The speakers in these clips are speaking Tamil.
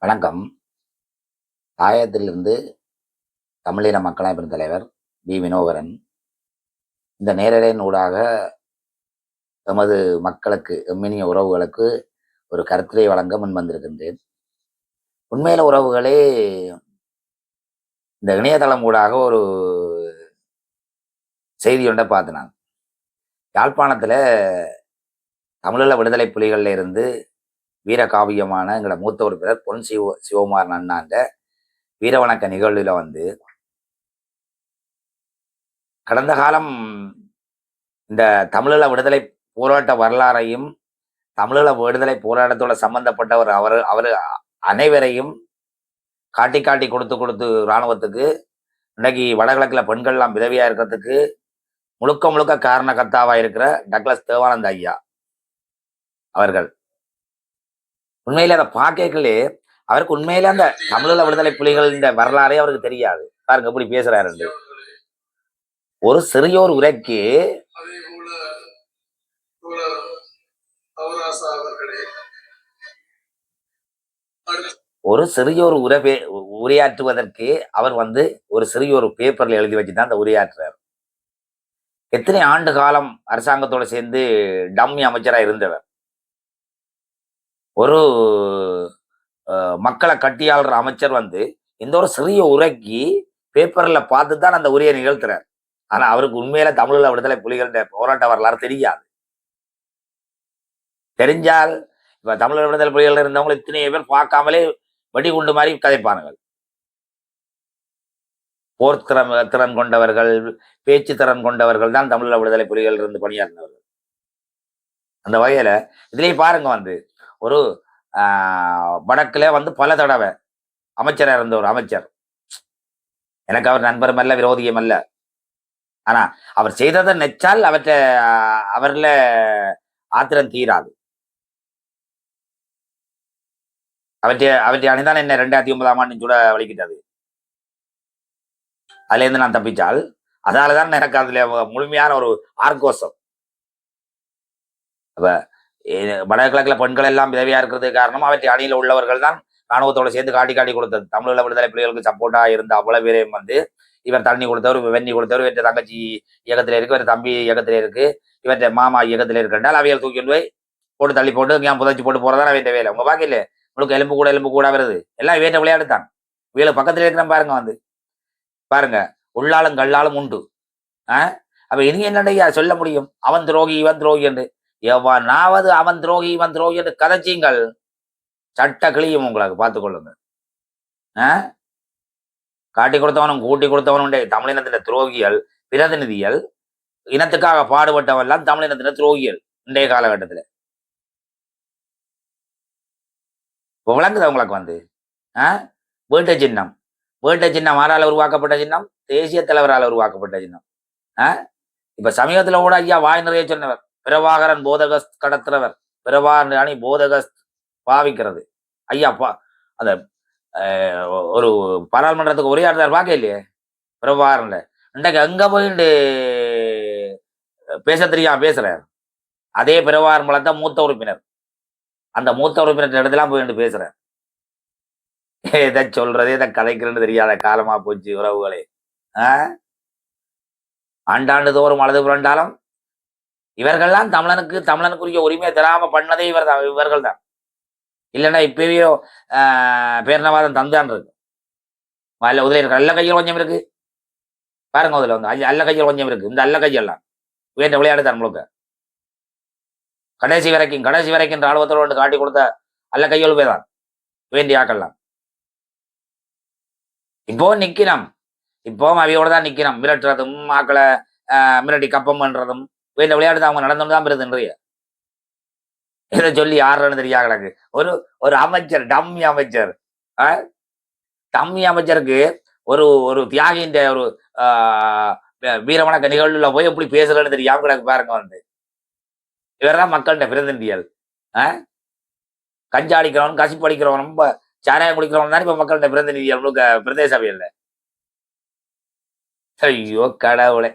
வணக்கம். தாயத்திலிருந்து தமிழின மக்களமைப்பின் தலைவர் வி வினோகரன். இந்த நேரலையின் ஊடாக எமது மக்களுக்கு எம்மினிய உறவுகளுக்கு ஒரு கருத்துரை வழங்க முன்வந்திருக்கின்றேன். உண்மையில உறவுகளே இந்த இணையதளம் ஊடாக ஒரு செய்தி ஒன்றை பார்த்தேன் நான். யாழ்ப்பாணத்தில் தமிழீழ விடுதலை புலிகளில் இருந்து வீரகாவியமான எங்களோட மூத்த உறுப்பினர் பொன் சிவ சிவகுமார் அண்ணாண்ட வீரவணக்க நிகழ்வில் வந்து கடந்த காலம் இந்த தமிழீழ விடுதலை போராட்ட வரலாறையும் தமிழீழ விடுதலை போராட்டத்தோட சம்பந்தப்பட்டவர் அவர் அவர் அனைவரையும் காட்டி காட்டி கொடுத்து கொடுத்து இராணுவத்துக்கு இன்னைக்கு வடகிழக்குல பெண்கள்லாம் விதவியா இருக்கிறதுக்கு முழுக்க முழுக்க காரணகர்த்தாவா இருக்கிற டக்ளஸ் தேவானந்த ஐயா அவர்கள். உண்மையில அதை பார்க்கலே அவருக்கு உண்மையில அந்த தமிழீழ விடுதலை புலிகள் இந்த வரலாறே அவருக்கு தெரியாது. பாருங்க எப்படி பேசுறாரு ஒரு சிறியோர் உரைக்கு ஒரு சிறிய ஒரு சிறியோர் உரை பே- உரையாற்றுவதற்கு அவர் வந்து ஒரு சிறியோர் பேப்பர்ல எழுதி வச்சு தான் அந்த உரையாற்றுறார். எத்தனை ஆண்டு காலம் அரசாங்கத்தோட சேர்ந்து டம்மி அமைச்சராக இருந்தவர். ஒரு அஹ், மக்களை கட்டியாளுற அமைச்சர் வந்து இந்த ஒரு சிறிய உரைக்கு பேப்பர்ல பார்த்து தான் அந்த உரையை நிகழ்த்துறார். ஆனா அவருக்கு உண்மையில தமிழில் விடுதலை புலிகள் போராட்ட வரலாறு தெரியாது. தெரிஞ்சால் இப்ப தமிழர் விடுதலை புலிகள் இருந்தவங்க இத்தனை பேர் பார்க்காமலே வெடிகுண்டு மாதிரி கதைப்பானுங்கள். போர் திறன் திறன் கொண்டவர்கள் பேச்சு திறன் கொண்டவர்கள் தான் தமிழர் விடுதலை புலிகள் இருந்து பணியாற்றினவர்கள். அந்த வகையில இதுலயே பாருங்க வந்து ஒரு ஆஹ், வடக்குல வந்து பல தடவை அமைச்சரா இருந்த ஒரு அமைச்சர். எனக்கு அவர் நண்பரும் அல்ல விரோதியும் அல்ல. ஆனா அவர் செய்ததை நெச்சால் அவற்றை அவர்ல ஆத்திரம் தீராது. அவற்றை அவற்றை அணிதான் என்ன ரெண்டாயிரத்தி ஒன்பதாம் ஆண்டு கூட வலிக்கிட்டது? அதுல இருந்து நான் தப்பிச்சால் அதாலதான் எனக்கு அதுல முழுமையான ஒரு ஆர்கோசம் அப்ப வடகிழக்கில் பெண்கள் எல்லாம் விதவியா இருக்கிறது காரணம் அவற்றை அணியில உள்ளவர்கள் தான் ராணுவத்தோட சேர்ந்து காட்டி காட்டி கொடுத்தது. தமிழீழ விடுதலை புலிகளுக்கு சப்போர்ட்டா இருந்த அவ்வளவு பேரையும் வந்து இவர் தண்ணி கொடுத்தவர் வெண்ணி கொடுத்தவர் இவற்றை தங்கச்சி இயக்கத்துல இருக்கு இவர் தம்பி இயக்கத்துல இருக்கு இவற்றை மாமா இயக்கத்துல இருக்கின்றால் அவைகள் தூக்கி போய் போட்டு தள்ளி போட்டு ஏன் புதைச்சி போட்டு போறதான் அவன் வேலை. உங்க பாக்கல உங்களுக்கு எலும்பு கூட எலும்பு கூட வருது. எல்லாம் வேட்ட விளையாடு தான் வீல பக்கத்துல இருக்கிற பாருங்க வந்து. பாருங்க உள்ளாலும் கல்லாலும் உண்டு. ஆ? அப்ப இனி என்னடையா சொல்ல முடியும்? அவன் துரோகி இவன் துரோகி என்று எவனாவது அவன் துரோகி இவன் துரோகி என்று கதைச்சிங்கள் சட்ட கிளியும் உங்களுக்கு பார்த்துக்கொள்ளுங்க காட்டி கொடுத்தவனும் கூட்டி கொடுத்தவனும் தமிழினத்தின துரோகிகள் பிரதிநிதிகள் இனத்துக்காக பாடுபட்டவன் எல்லாம் தமிழினத்தின துரோகிகள் இன்றைய காலகட்டத்துல. இப்ப உங்களுக்கு வந்து? வீட்டு சின்னம். வீட்டு சின்னம் ஆறால் உருவாக்கப்பட்ட சின்னம்? தேசிய தலைவரால் உருவாக்கப்பட்ட சின்னம். இப்போ இப்ப கூட ஐயா வாய் நிறைய சொன்னவர். பிரபாகரன் போதகஸ்த் கடத்துறவர். பிரபாகரன் அணி போதகஸ்த் பாவிக்கிறது. ஐயா பா அந்த அஹ், ஒரு பாராளுமன்றத்துக்கு உரையாடுறார் பார்க்க இல்லையே? பிரபாகரன்ல. இன்றைக்கு அங்க போயிட்டு பேச தெரியாம பேசுறார்? அதே பிரபாகரன் மூலத்தான் மூத்த உறுப்பினர். அந்த மூத்த உறுப்பினர் இடத்துலாம் போயிட்டு பேசுறார். எதை சொல்றது எதை கதைக்கிறேன்னு தெரியாத காலமா போச்சு உறவுகளே. ஆண்டாண்டு தோறும் அழுது புரண்டாலும் இவர்கள்லாம் தமிழனுக்கு தமிழனுக்குரிய உரிமையை தராம பண்ணதே இவர் தான் இவர்கள் தான் இல்லைன்னா இப்பயோ பேரினவாதம் தந்தான் இருக்கு. அல்ல உதவி அல்ல கையில் கொஞ்சம் இருக்கு. பாருங்க அதுல வந்து அல்ல- கையில் கொஞ்சம் இருக்கு. இந்த அல்ல கையெல்லாம் உயர்ந்த விளையாடு தான் முழுக்க. கடைசி வரைக்கும் கடைசி வரைக்கும் ராணுவத்தோடு வந்து காட்டி கொடுத்த அல்ல கையொழு தான். வேண்டிய ஆக்கலாம் இப்போ நிக்கிறோம் இப்போ அவையோட தான் நிக்கிறோம் மிரட்டுறதும் ஆக்களை ஆஹ், மிரட்டி கப்பம் பண்றதும். வேண்ட விளையாட்டு அவங்க நடந்து தான் பெறுது இதை சொல்லி யாருன்னு தெரியா கிடக்கு? ஒரு ஒரு அமைச்சர் டம்மி அமைச்சர். ஆஹ், டம்மி அமைச்சருக்கு ஒரு ஒரு தியாகின்ற ஒரு ஆஹ், வீரவணக்க நிகழ்வுல போய் எப்படி பேசுறேன்னு தெரியாம கிடக்கு பாருங்க வந்து. இவர்தான் மக்கள்கிட்ட பிரதிநிதிகள். ஆஹ், கஞ்சா அடிக்கிறவன் கசிப்பு அடிக்கிறவன் ரொம்ப சாராயம் குடிக்கிறவன் தான் இப்ப மக்கள்கிட்ட பிரதிநிதிகள் முழுக்க பிரதேச சபையில். ஐயோ கடவுளே.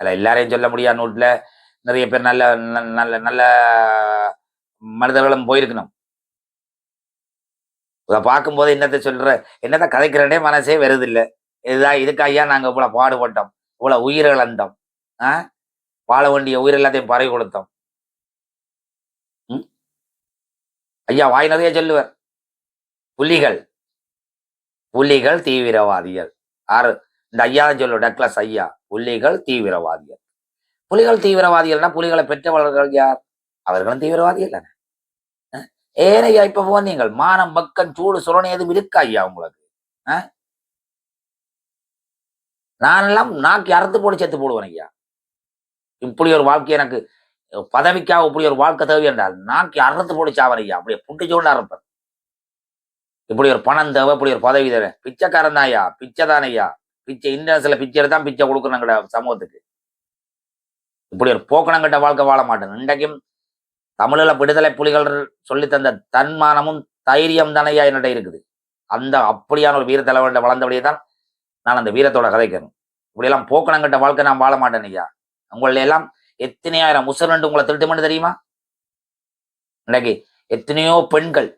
அதில் எல்லாரையும் சொல்ல முடியாது. நோட்ல நிறைய பேர் நல்ல நல்ல- நல்ல நல்ல மனிதர்களும் போயிருக்கணும். இதை பார்க்கும்போது என்னத்தை சொல்கிற என்னத்தை கதைக்கிறனே மனசே வருது இல்ல இதுதான் இதுக்கு ஐயா நாங்க பாடுபட்டோம் இவ்வளோ உயிர் இழந்தோம் ஆ? வாழ வேண்டிய உயிர் எல்லாத்தையும் பறவை கொடுத்தோம். ஐயா வாய் நிறைய சொல்லுவார். புலிகள். புலிகள் தீவிரவாதிகள். ஆறு இந்த ஐயா தான் சொல்லுவோம் டக்ளஸ் ஐயா. புலிகள் தீவிரவாதிகள். புலிகள் தீவிரவாதிகள்னா புலிகளை பெற்றவர்கள் யார்? அவர்களும் தீவிரவாதிகள் தானே? ஏனையா இப்ப போனீங்கள் மானம் பக்கம் சூடு சுரணை எதுவும் இருக்கா ஐயா உங்களுக்கு? அஹ்? நானெல்லாம் நாக்கி அறுத்து போட்டு செத்து போடுவேன் ஐயா. இப்படி ஒரு வாழ்க்கை எனக்கு பதவிக்காக இப்படி ஒரு வாழ்க்கை தேவை என்றால் நாக்கி அறுத்து போட்டு சாவன் ஐயா. அப்படியே புட்டு சோண்டு அறுப்பேன் இப்படி ஒரு பணம் தேவை இப்படி ஒரு பதவி தேவை. பிச்சைக்காரன் தான் ஐயா. பிச்சை தான் ஐயா. பிச்சை இன்டர்நேஷனல் பிச்சை தான் பிச்சை கொடுக்கணுங்கிற சமூகத்துக்கு. இப்படி ஒரு போக்கணங்கிட்ட வாழ்க்கை வாழ மாட்டேன். இன்றைக்கும் தமிழில் விடுதலை புலிகள் சொல்லி தந்த தன்மானமும் தைரியம் தானையா என்னிட்ட இருக்குது. அந்த அப்படியான ஒரு வீர தலைவர்கிட்ட வளர்ந்தபடியே தான் நான் அந்த வீரத்தோட கதைக்கணும் இப்படியெல்லாம் போக்கணங்கிட்ட வாழ்க்கை நான் வாழ மாட்டேன் ஐயா. உங்களை எல்லாம் எத்தனையாயிரம் உசுரண்டு உங்களை திருட்டுமென்று தெரியுமா? இன்னைக்கு எத்தனையோ பெண்கள்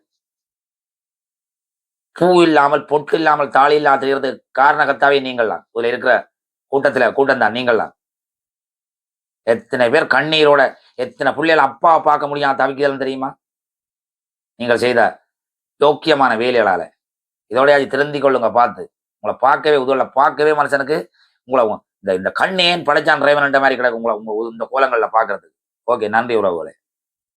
பூ இல்லாமல் பொட்டு இல்லாமல் தாலி இல்லாமல் தெரிகிறது காரணகத்தாவே நீங்கள்லாம் இதுல இருக்கிற கூட்டத்துல கூட்டம் தான் நீங்கள்லாம் எத்தனை பேர் கண்ணீரோட எத்தனை பிள்ளைகள் அப்பா பார்க்க முடியாம தவிக்கிறதுன்னு தெரியுமா? நீங்கள் செய்த யோக்கியமான வேலைகளால. இதோடய திருந்தி கொள்ளுங்க பார்த்து. உங்களை பார்க்கவே உதவல பார்க்கவே மனுஷனுக்கு உங்களை இந்த இந்த கண்ணேன் படைச்சான் டிரைவன் மாதிரி கிடக்கு உங்களை உங்க இந்த கோலங்களில் பார்க்கறதுக்கு. ஓகே நன்றி உறவுகளே.